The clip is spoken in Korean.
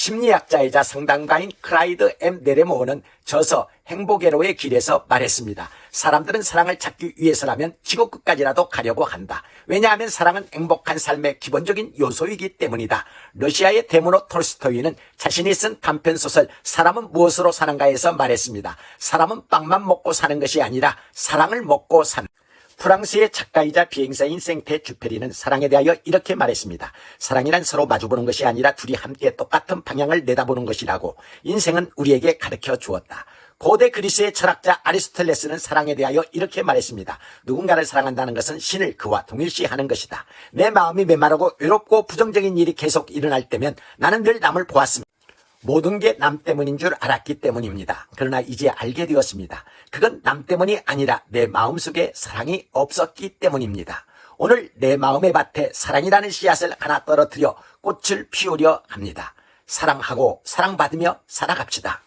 심리학자이자 성당가인 크라이드 M. 네레모어는 저서 행복회로의 길에서 말했습니다. 사람들은 사랑을 찾기 위해서라면 지구 끝까지라도 가려고 한다. 왜냐하면 사랑은 행복한 삶의 기본적인 요소이기 때문이다. 러시아의 데모노 톨스토이는 자신이 쓴 단편 소설 사람은 무엇으로 사는가에서 말했습니다. 사람은 빵만 먹고 사는 것이 아니라 사랑을 먹고 사는 프랑스의 작가이자 비행사인 생테 주페리는 사랑에 대하여 이렇게 말했습니다. 사랑이란 서로 마주보는 것이 아니라 둘이 함께 똑같은 방향을 내다보는 것이라고 인생은 우리에게 가르쳐 주었다. 고대 그리스의 철학자 아리스토텔레스는 사랑에 대하여 이렇게 말했습니다. 누군가를 사랑한다는 것은 신을 그와 동일시하는 것이다. 내 마음이 메마르고 외롭고 부정적인 일이 계속 일어날 때면 나는 늘 남을 보았습니다. 모든 게 남 때문인 줄 알았기 때문입니다. 그러나 이제 알게 되었습니다. 그건 남 때문이 아니라 내 마음속에 사랑이 없었기 때문입니다. 오늘 내 마음의 밭에 사랑이라는 씨앗을 하나 떨어뜨려 꽃을 피우려 합니다. 사랑하고 사랑받으며 살아갑시다.